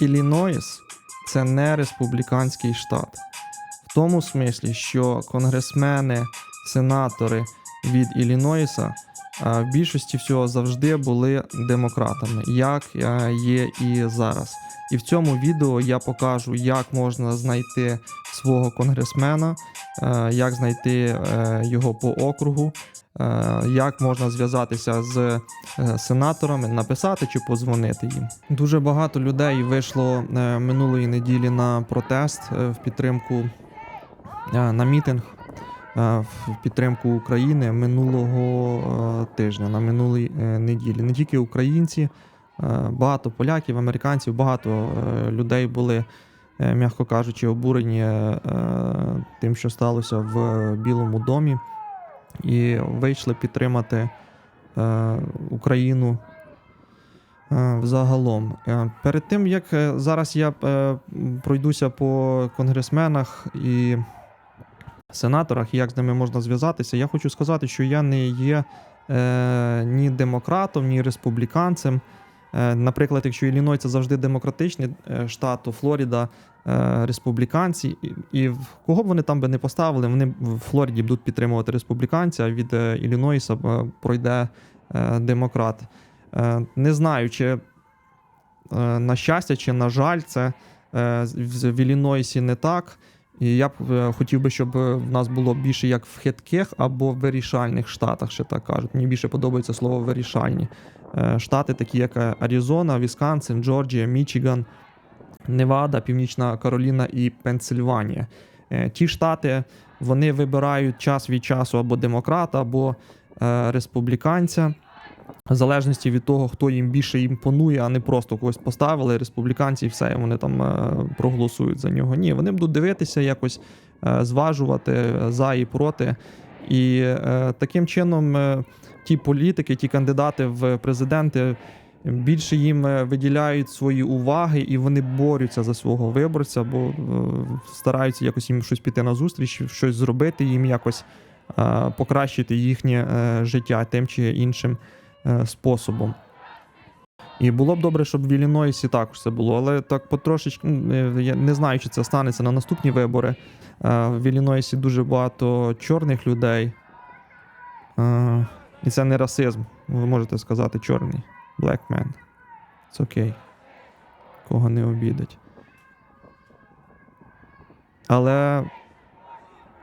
Іллінойс це не республіканський штат. В тому смислі, що конгресмени, сенатори від Іллінойса в більшості всього завжди були демократами, як е, є і зараз. І в цьому відео я покажу, як можна знайти свого конгресмена, е, як знайти е, його по округу, е, як можна зв'язатися з е, сенаторами, написати чи подзвонити їм. Дуже багато людей вийшло е, минулої неділі на протест е, в підтримку е, на мітинг е, в підтримку України минулого е, тижня, на минулій е, неділі. Не тільки українці, е, багато поляків, американців, багато е, людей були, е, м'яко кажучи, обурені е, тим, що сталося в Білому домі, і вийшли підтримати е, Україну. е, Взагалом, Е, перед тим як зараз я пройдуся по конгресменах і сенаторах, як з ними можна зв'язатися, я хочу сказати, що я не є ні демократом, ні республіканцем. Наприклад, якщо Ілліной це завжди демократичний штат, то Флоріда республіканці, і, кого б вони там би не поставили, вони в Флориді будуть підтримувати республіканця, а від е, Іллінойса е, пройде е, демократ. Е, не знаю, чи е, на щастя, чи на жаль, це е, в Іллінойсі не так. І я б е, хотів би, щоб е, в нас було більше як в хитких або в вирішальних штатах, ще так кажуть. Мені більше подобається слово вирішальні. Е, Штати, такі як е, Аризона, Вісконсин, Джорджія, Мічиган, Невада, Північна Кароліна і Пенсильванія. Е, Ті штати вони вибирають час від часу або демократа, або е, республіканця. В залежності від того, хто їм більше імпонує, а не просто когось поставили, республіканці, і все, вони там е, проголосують за нього. Ні, вони будуть дивитися, якось зважувати за і проти. І таким чином ті політики, ті кандидати в президенти більше їм е, виділяють свої уваги, і вони борються за свого виборця, бо е, стараються якось їм щось піти на зустріч, щось зробити, їм якось е, покращити їхнє життя тим чи іншим способом. І було б добре, щоб в Іллінойсі також це було, але так потрошечки я не знаю, чи це станеться на наступні вибори. В Іллінойсі дуже багато чорних людей. І це не расизм. Ви можете сказати чорний. Black man. Це окей. Кого не обідать. Але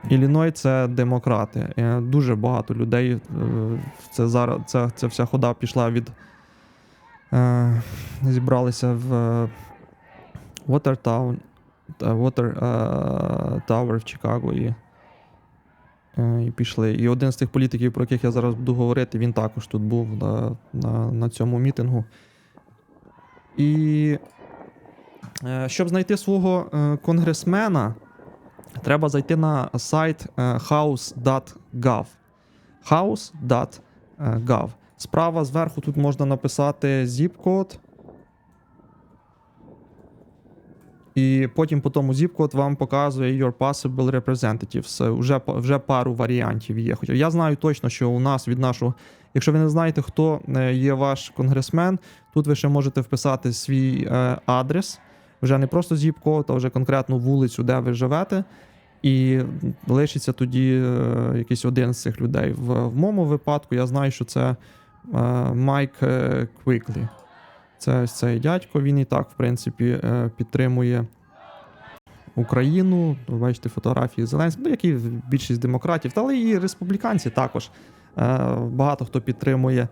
Ілліной це демократи. Е, Дуже багато людей. е, Це зараз ця, ця вся хода пішла від. Е, зібралися в е, Watertown, Water Tower в Чикаго і, і пішли. І один з тих політиків, про яких я зараз буду говорити, він також тут був на, на, на цьому мітингу. І е, щоб знайти свого е, конгресмена, треба зайти на сайт е, house.gov. House.gov. Справа зверху тут можна написати zip-код. І потім по тому zip-код вам показує your possible representatives. Вже, вже пару варіантів є. Хоча я знаю точно, що у нас від нашого. Якщо ви не знаєте, хто е, є ваш конгресмен, тут ви ще можете вписати свій е, адрес. Вже не просто zip-код, а вже конкретну вулицю, де ви живете. І лишиться тоді е, якийсь один з цих людей. В, в моєму випадку я знаю, що це е, Майк е, Квіклі. Це ось цей дядько. Він і так, в принципі, е, підтримує Україну. Бачите фотографії Зеленського, ну, як і більшість демократів, але і республіканці також. Е, Багато хто підтримує.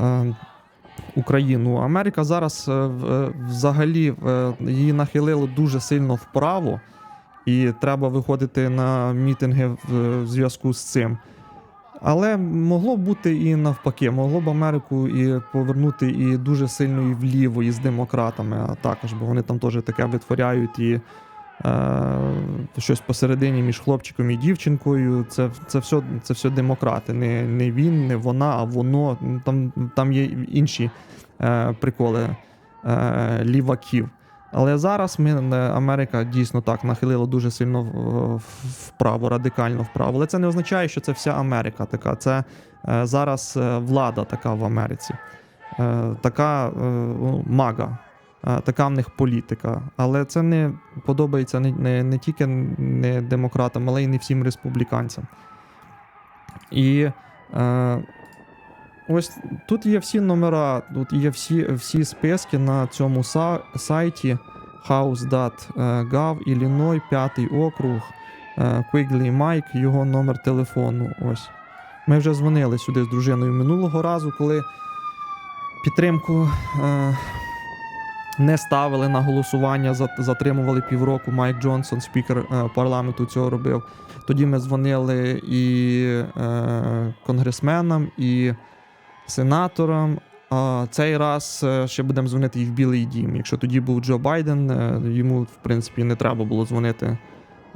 е, Україну. Америка зараз взагалі її нахилило дуже сильно вправо, і треба виходити на мітинги в зв'язку з цим. Але могло б бути і навпаки, могло б Америку і повернути і дуже сильно і вліво, і з демократами, а також, бо вони там теж таке витворяють і е, щось посередині між хлопчиком і дівчинкою. Це, це, все, це все демократи. Не, не він, не вона, а воно. Там, там є інші е, приколи е, ліваків. Але зараз ми, е, Америка дійсно так нахилила дуже сильно вправо, радикально вправо. Але це не означає, що це вся Америка така. Це е, зараз е, влада така в Америці. Така ну, мага Така в них політика. Але це не подобається не, не, не тільки не демократам, але й не всім республіканцям. І ось тут є всі номера, тут є всі, всі списки на цьому са- сайті house.gov, Ілліной, 5 округ, е, Quigley Mike, його номер телефону. Ось. Ми вже дзвонили сюди з дружиною минулого разу, коли підтримку е, не ставили на голосування, затримували півроку. Майк Джонсон, спікер е, парламенту, цього робив. Тоді ми дзвонили і е, конгресменам, і сенаторам. А цей раз е, ще будемо дзвонити і в Білий Дім. Якщо тоді був Джо Байден, е, йому, в принципі, не треба було дзвонити.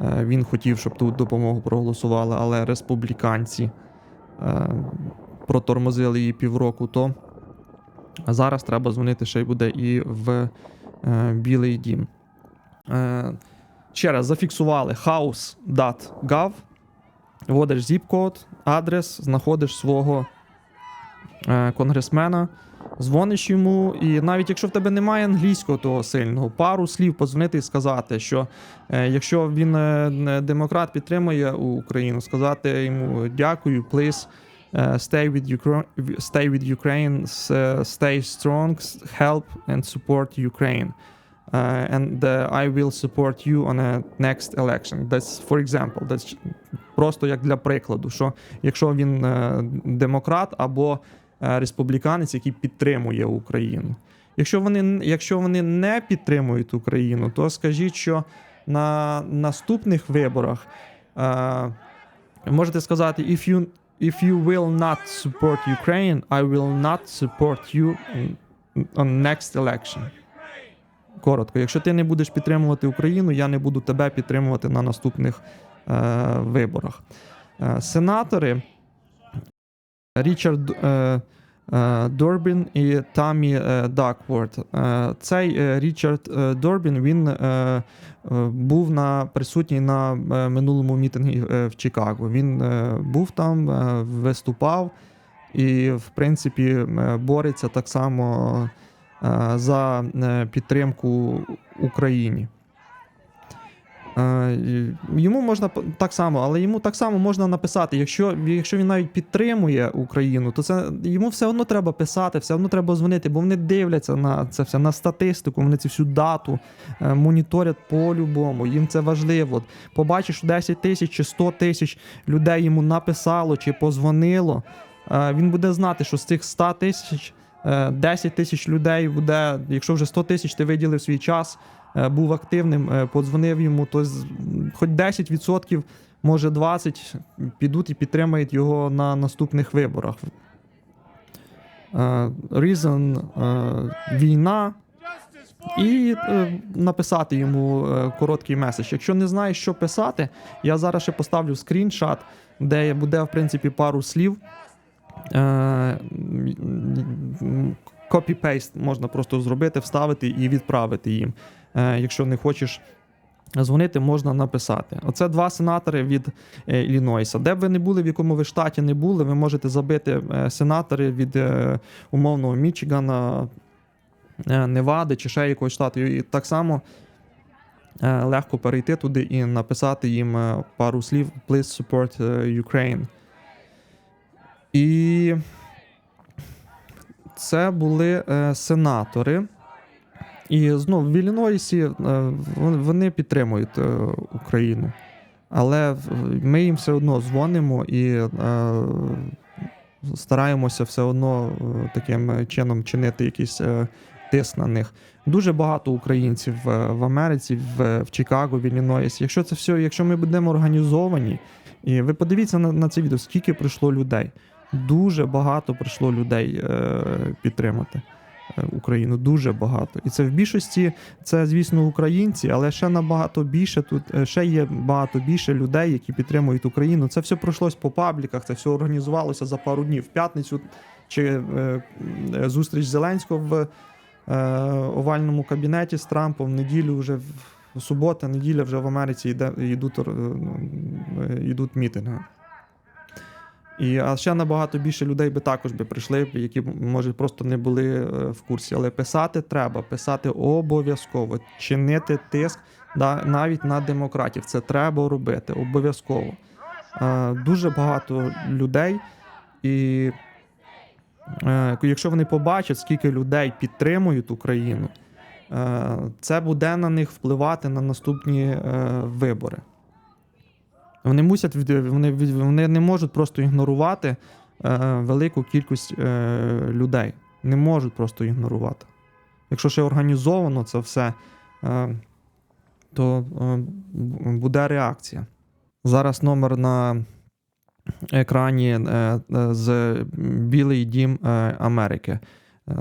Е, Він хотів, щоб тут допомогу проголосували, але республіканці протормозили її півроку, то зараз треба дзвонити ще й буде і в Білий Дім. Ще раз зафіксували house.gov, вводиш zip-код, адрес, знаходиш свого конгресмена, дзвониш йому, і навіть якщо в тебе немає англійського того сильного, пару слів подзвонити і сказати, що е, якщо він е, демократ підтримує Україну, сказати йому дякую, please. е, Stay with Ukraine, stay with Ukraine, е, stay strong, help and support Ukraine. Uh, and uh, I will support you on a next election. That's for example. That's просто як для прикладу, що якщо він е, демократ або е, республіканець, який підтримує Україну. Якщо вони, якщо вони не підтримують Україну, то скажіть, що на наступних виборах е, можете сказати: if you, if you will not support Ukraine, I will not support you on next election. Коротко, якщо ти не будеш підтримувати Україну, я не буду тебе підтримувати на наступних е, виборах. Е, сенатори Річард е, е, Дорбін і Тамі е, Дакворд. Е, цей е, Річард е, Дорбін він е, е, був на присутній на е, минулому мітингі е, в Чикаго. Він е, був там, е, виступав і, в принципі, е, бореться так само е, за е, підтримку Україні. Е, Йому можна так само, але йому так само можна написати, якщо, якщо він навіть підтримує Україну, то це йому все одно треба писати, все одно треба дзвонити, бо вони дивляться на це все, на статистику, вони цю всю дату е, моніторять по-любому. Їм це важливо. Побачиш, що 10 тисяч чи 100 тисяч людей йому написало чи позвонило. е, Він буде знати, що з цих 100 тисяч 10 тисяч людей буде, якщо вже 100 тисяч ти виділив свій час, е, був активним, е, подзвонив йому, то хоч 10%, може 20% підуть і підтримають його на наступних виборах. Е, Reason е, війна. І е, написати йому е, короткий меседж. Якщо не знаєш, що писати, я зараз ще поставлю скріншот, де буде, в принципі, пару слів. Е, Копі-пейст можна просто зробити, вставити і відправити їм. Е, Якщо не хочеш дзвонити, можна написати. Оце два сенатори від е, Іллінойса. Де б ви не були, в якому ви штаті не були, ви можете забити сенатори від умовного Мічигана, Невади чи ще якогось штату. І так само легко перейти туди і написати їм пару слів Please support Ukraine. І це були е, сенатори. І знову в Іллінойсі е, вони підтримують е, Україну. Але ми їм все одно дзвонимо і е, стараємося все одно е, таким чином чинити якийсь е, тиск на них. Дуже багато українців е, в Америці, в, в Чикаго, в Іллінойсі. Якщо це все, якщо ми будемо організовані, і ви подивіться на, на це відео, скільки прийшло людей. Дуже багато прийшло людей е, підтримати е, Україну. Дуже багато. І це в більшості, це, звісно, українці, але ще набагато більше тут е, ще є багато більше людей, які підтримують Україну. Це все пройшлось по пабліках, це все організувалося за пару днів. В п'ятницю чи зустріч Зеленського в овальному кабінеті з Трампом. В неділю вже в субота, неділя вже в Америці йде, йдуть, е, йдуть мітинги. І, а ще набагато більше людей би також би прийшли, які може просто не були е, в курсі. Але писати треба, писати обов'язково, чинити тиск да, навіть на демократів. Це треба робити обов'язково. Е, дуже багато людей, і е, якщо вони побачать, скільки людей підтримують Україну, це буде на них впливати на наступні вибори. Вони мусять вони, вони не можуть просто ігнорувати е, велику кількість е, людей. Не можуть просто ігнорувати. Якщо ще організовано це все, е, то е, буде реакція. Зараз номер на екрані е, е, з Білий Дім е, Америки. Е,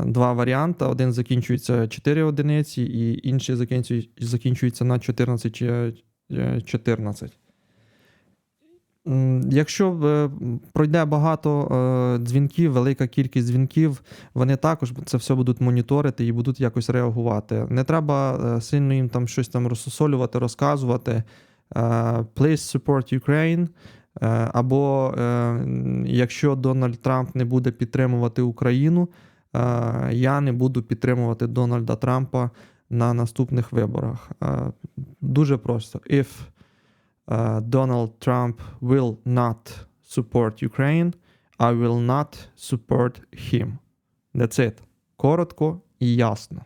Два варіанти. Один закінчується 4 одиниці, і інший закінчується на 14 чи е, 14. Якщо е, пройде багато е, дзвінків, велика кількість дзвінків, вони також це все будуть моніторити і будуть якось реагувати. Не треба е, сильно їм там щось там розсусолювати, розказувати. Please support Ukraine. Або якщо Дональд Трамп не буде підтримувати Україну, я не буду підтримувати Дональда Трампа на наступних виборах. Дуже просто. If Donald Trump will not support Ukraine, I will not support him. That's it. Коротко і ясно.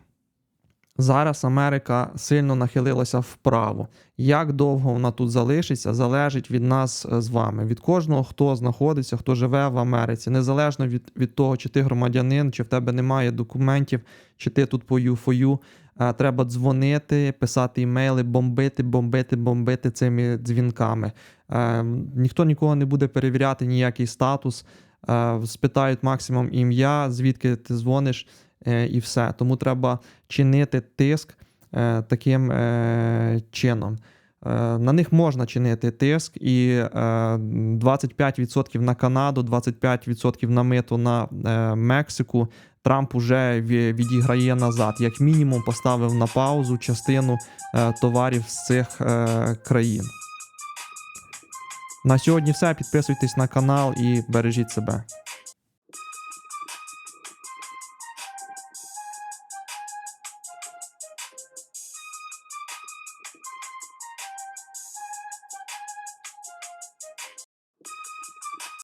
Зараз Америка сильно нахилилася вправо. Як довго вона тут залишиться, залежить від нас е, з вами, від кожного, хто знаходиться, хто живе в Америці, незалежно від, від того, чи ти громадянин, чи в тебе немає документів, чи ти тут по юфою. Е, Треба дзвонити, писати імейли, бомбити, бомбити, бомбити цими дзвінками. Е, Ніхто нікого не буде перевіряти ніякий статус. Е, Спитають максимум ім'я, звідки ти дзвониш, е, і все. Тому треба чинити тиск е, таким е, чином. На них можна чинити тиск, і е, 25% на Канаду, 25% на мито на Мексику. Трамп уже відіграє назад. Як мінімум, поставив на паузу частину е, товарів з цих е, країн. На сьогодні все. Підписуйтесь на канал і бережіть себе.